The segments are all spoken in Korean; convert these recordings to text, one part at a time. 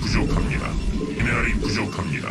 부족합니다. 미네랄이 부족합니다.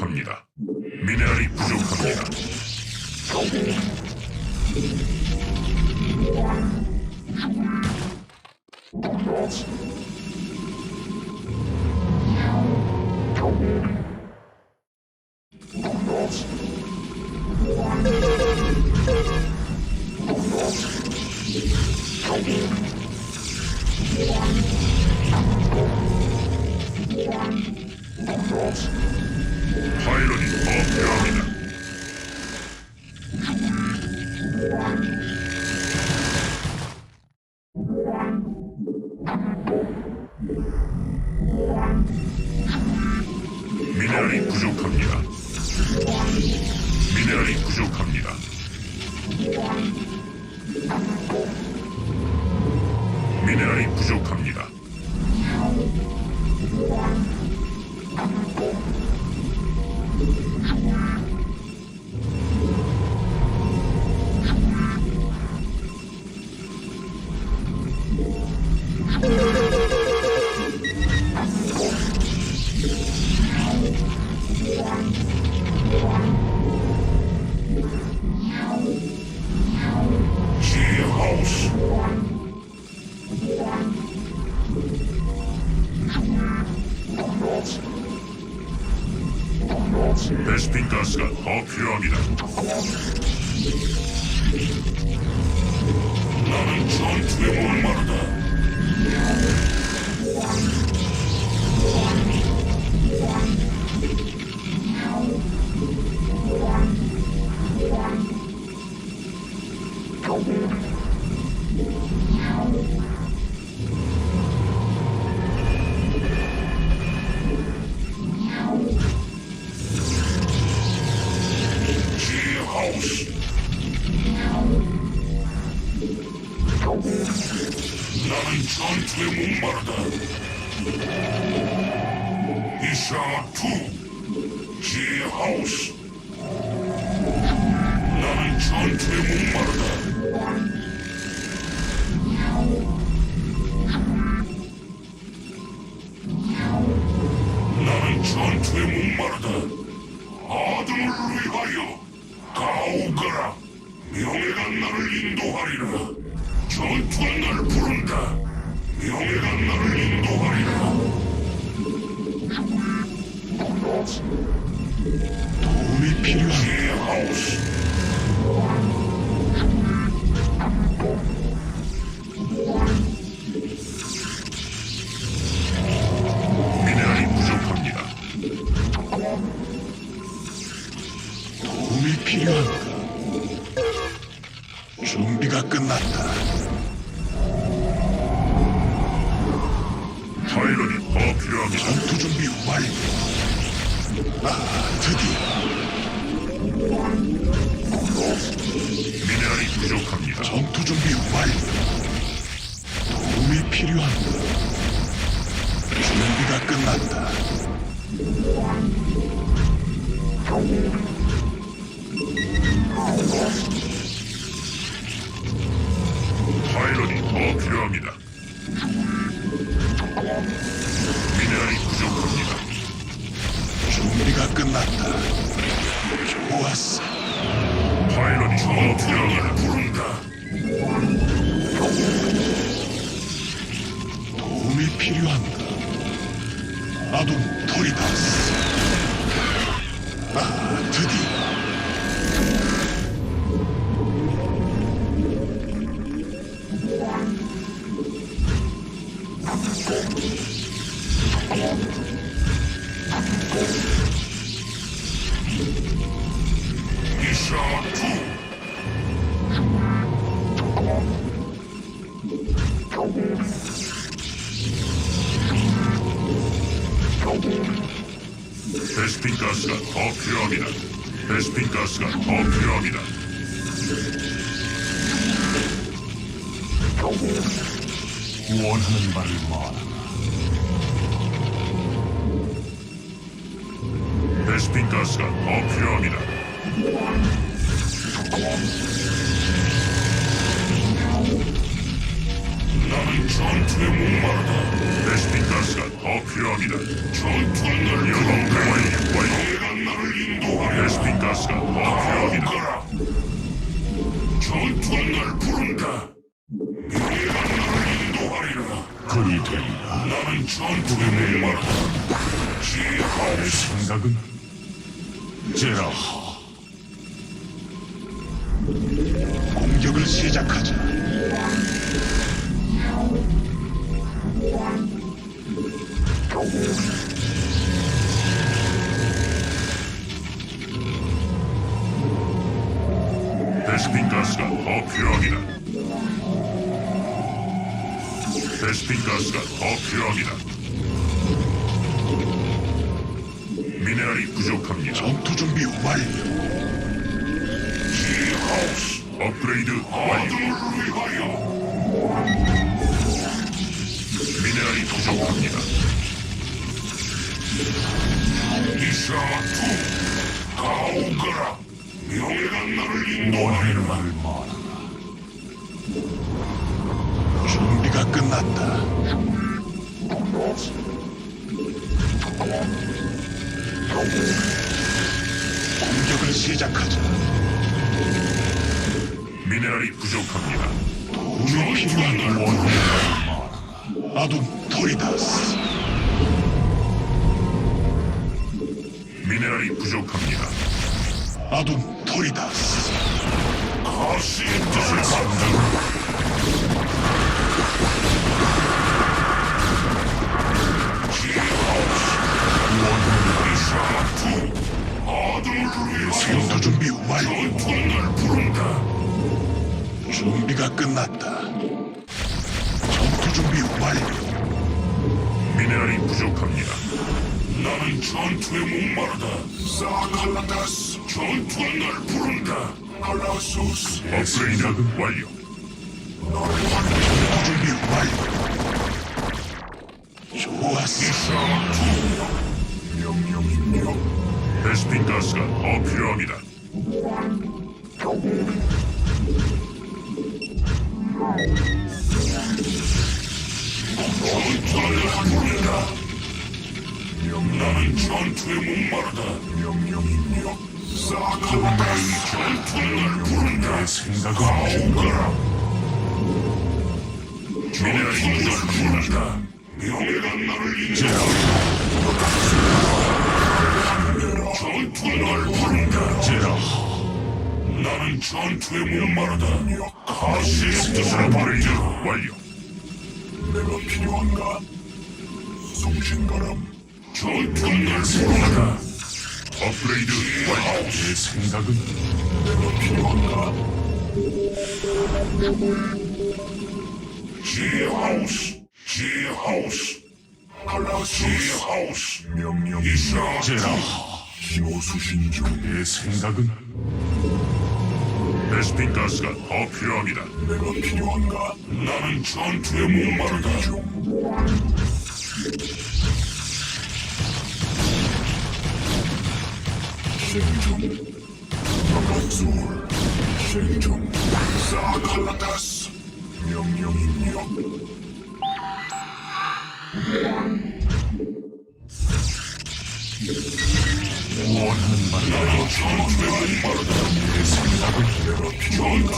부족합니다. 미네랄이 부족합니다. 부족합니다. 미네랄이 부족합니다. Sha 2 G House. Lanciante un. 도움이 필요한 제하우스 전투 준비 완료. 도움이 필요한가? 준비가 끝났다. 파일럿이 더 필요합니다. 미네랄이 부족합니다. 준비가 끝났다. 좋았어. 파일럿이 더 필요합니다. 도움이 필요한가? 아둔 토리다 가스가 더 필요합니다. 베스핀 가스가 더 필요합니다. 원하는 바를 말하라. 베스핀 가스가 더 필요합니다. 나는 전투에 목마르다. 가스가 더 필요합니다. 날 여성 완료 나를 인도하라. 베스핀 가스가 더 필요합니다. 전투가 날 부른다. 내가 나를 인도하리라. 그리 되리라. 나는 전투에 목마르다. 지하우스. 생각은 제라하. 공격을 시작하자. 스핀 가스가 더 필요합니다. 미네랄이 부족합니다. 전투 준비 완료. 지하우스 업그레이드 완료. 미네랄이 부족합니다. 이샤투 가오거라. 명예가 나를 인도하리라. 말을 부족합니다. 필요한 원하는 아둔 토리다스. 미네랄이 부족합니다. 아둔 토리다스. 가시의 뜻을 받는 전투 준비 완료. 전투가 부른다. 준비가 끝났다. 전투 준비 완료. 미네랄이 부족합니다. 나는 전투에 목마르다. 사칼라타스 전투가 날 부른다. 알라소스 업그레이드 완료. 전투 준비 완료. 좋았어. 이샤투 명령입니다. 베스핀 가스가 더 필요합니다. 나는 전투에 목마르다. 명령입니다. 사칼라다스 전투를 날 부른다. 내 생각은 오거라. 전투를 날 부른다. 명예가 나를 인도하라. 전투를 날 부른다. 제라 나는 전투에 목마르다. 가시의 뜻을 발휘 완료. 내가 필요한가? 송신바람. 전투를 날 부른다. 업그레이드 완료. 내 생각은 내가 필요한가? 지하우스, 지하우스, 지하우스. 명령 이사. 제라 기호 수신 중. 내 생각은 베스핀 가스가 더 필요합니다. 내가 필요한가? 나는 전투에 목마르다. 생존, 바가솔, 생존, 사칼라다스, 명령입니 원하는 말을. 내 필요한가?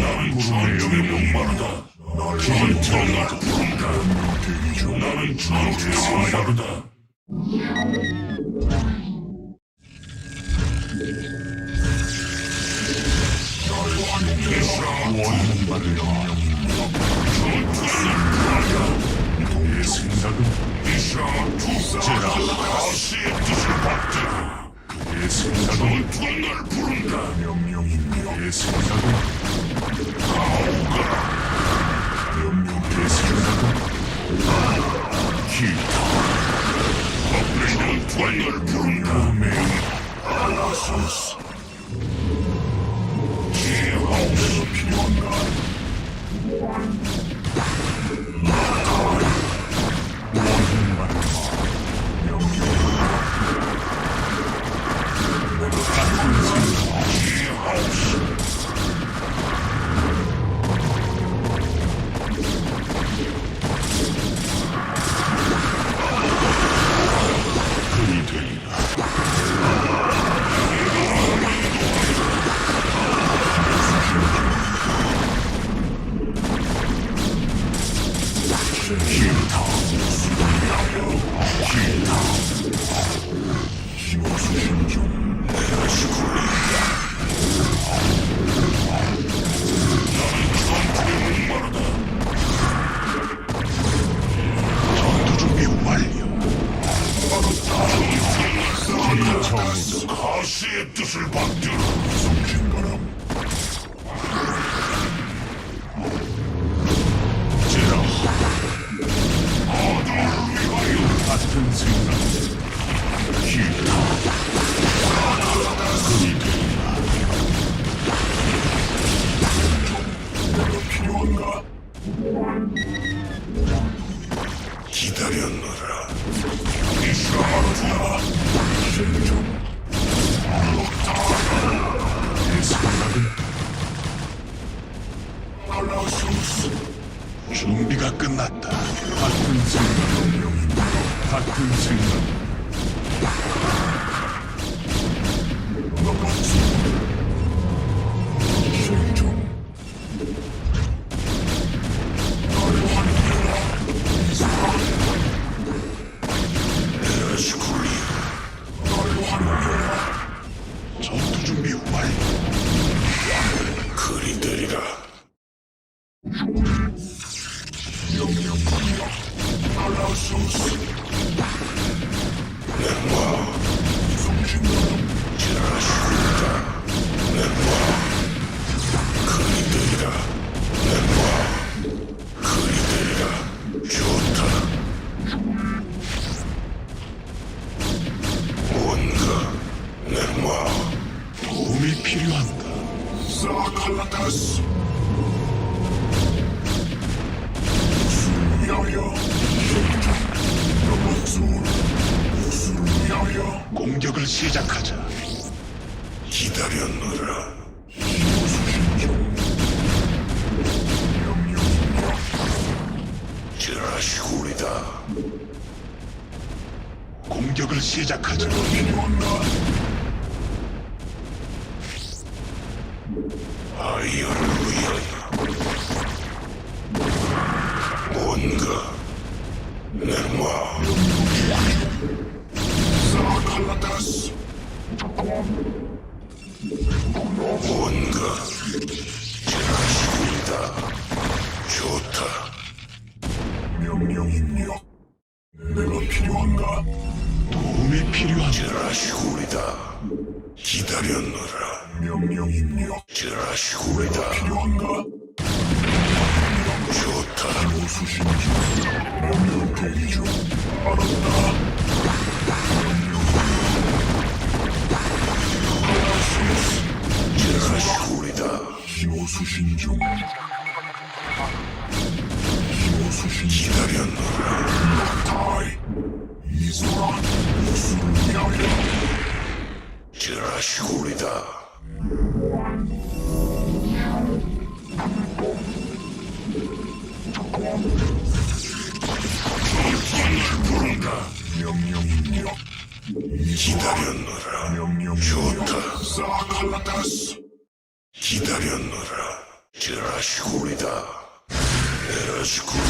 나는 전투에 목마르다. 전투에 날 부른다. 나는 전투에 목마르다. 원하는 말을 내 공격을 시작하자. 아이어를 위하여 뭔가 내마 사칼라타스. 뭔가 지라시이다. 좋다. 명령 입력 내가 필요한가 도움이 필요한 지라시구리다. 기다렸노라. 명령 입력 지라시구리다. 필요한가? 좋다. 수신 중 명령 대기 중 알았다 지라시구리다. 힘호 수신 중 힘호 수신 기다렸노라. 타이 위하여 지라시구리다. 부른다 명령 입력 기다렸노라. 좋다. 사칼라타스 기다렸노라. 지라시구리다. 에라시구리